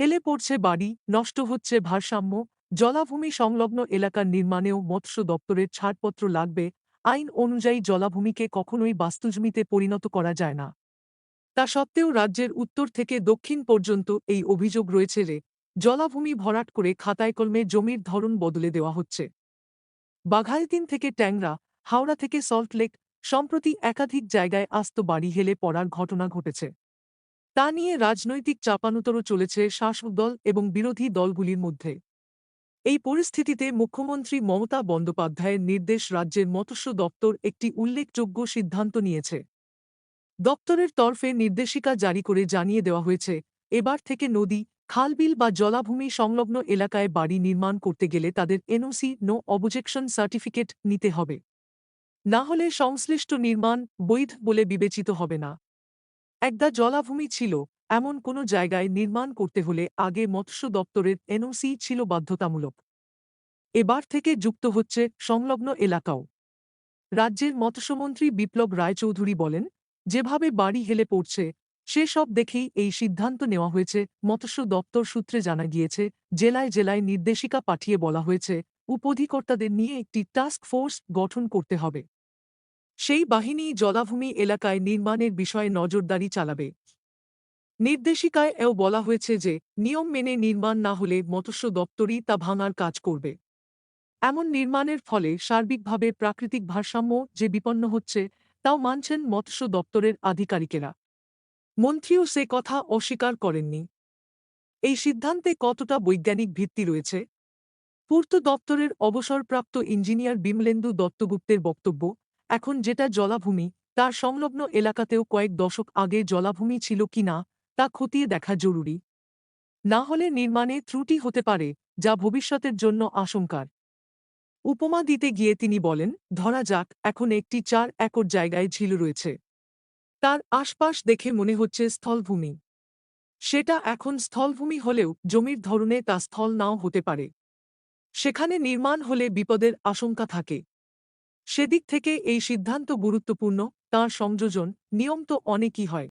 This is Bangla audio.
হেলে পড়ছে বাড়ি, নষ্ট হচ্ছে ভারসাম্য, জলাভূমি সংলগ্ন এলাকার নির্মাণেও মৎস্য দপ্তরের ছাড়পত্র লাগবে, আইন অনুযায়ী জলাভূমিকে কখনোই বাস্তুজমিতে পরিণত করা যায় না। তা সত্ত্বেও রাজ্যের উত্তর থেকে দক্ষিণ পর্যন্ত এই অভিযোগ রয়েছে রে জলাভূমি ভরাট করে খাতায় কলমে জমির ধরন বদলে দেওয়া হচ্ছে। বাঘাইতিন থেকে ট্যাংরা, হাওড়া থেকে সল্টলেক, সম্প্রতি একাধিক জায়গায় আস্ত বাড়ি হেলে পড়ার ঘটনা ঘটেছে। তা নিয়ে রাজনৈতিক চাপানুতরও চলেছে শাসক দল এবং বিরোধী দলগুলির মধ্যে। এই পরিস্থিতিতে মুখ্যমন্ত্রী মমতা বন্দ্যোপাধ্যায়ের নির্দেশ রাজ্যের মৎস্য দপ্তর একটি উল্লেখযোগ্য সিদ্ধান্ত নিয়েছে। দপ্তরের তরফে নির্দেশিকা জারি করে জানিয়ে দেওয়া হয়েছে, এবার থেকে নদী, খালবিল বা জলাভূমি সংলগ্ন এলাকায় বাড়ি নির্মাণ করতে গেলে তাদের এনওসি নো অবজেকশন সার্টিফিকেট নিতে হবে। না হলে সংশ্লিষ্ট নির্মাণ বৈধ বলে বিবেচিত হবে না। একদা জলাভূমি ছিল, এমন কোনো জায়গায় নির্মাণ করতে হলে আগে মৎস্য দপ্তরের এনওসি ছিল বাধ্যতামূলক। এবার থেকে যুক্ত হচ্ছে সংলগ্ন এলাকাও। রাজ্যের মৎস্যমন্ত্রী বিপ্লব রায়চৌধুরী বলেন, যেভাবে বাড়ি হেলে পড়ছে সেসব দেখেই এই সিদ্ধান্ত নেওয়া হয়েছে মৎস্য দপ্তর সূত্রে জানা গিয়েছে, জেলায় জেলায় নির্দেশিকা পাঠিয়ে বলা হয়েছে উপধিকর্তাদের নিয়ে একটি টাস্ক ফোর্স গঠন করতে হবে। সেই বাহিনী জলাভূমি এলাকায় নির্মাণের বিষয়ে নজরদারি চালাবে। নির্দেশিকায় এও বলা হয়েছে যে, নিয়ম মেনে নির্মাণ না হলে মৎস্য দপ্তরই তা ভাঙার কাজ করবে। এমন নির্মাণের ফলে সার্বিকভাবে প্রাকৃতিক ভারসাম্য যে বিপন্ন হচ্ছে, তাও মানছেন মৎস্য দপ্তরের আধিকারিকেরা। মন্ত্রীও সে কথা অস্বীকার করেননি। এই সিদ্ধান্তে কতটা বৈজ্ঞানিক ভিত্তি রয়েছে? পূর্ত দপ্তরের অবসরপ্রাপ্ত ইঞ্জিনিয়ার বিমলেন্দু দত্তগুপ্তের বক্তব্য এখন যেটা জলাভূমি, তার সংলগ্ন এলাকাতেও কয়েক দশক আগে জলাভূমি ছিল কি না, তা খতিয়ে দেখা জরুরি। না হলে নির্মাণে ত্রুটি হতে পারে, যা ভবিষ্যতের জন্য আশঙ্কার। উপমা দিতে গিয়ে তিনি বলেন, ধরা যাক, এখন একটি চার একর জায়গায় ঝিল রয়েছে। তার আশপাশ দেখে মনে হচ্ছে স্থলভূমি। সেটা এখন স্থলভূমি হলেও জমির ধরনে তা স্থল নাও হতে পারে। সেখানে নির্মাণ হলে বিপদের আশঙ্কা থাকে। সেদিক থেকে এই সিদ্ধান্ত গুরুত্বপূর্ণ তাঁর সংযোজন নিয়ম তো অনেকই হয়।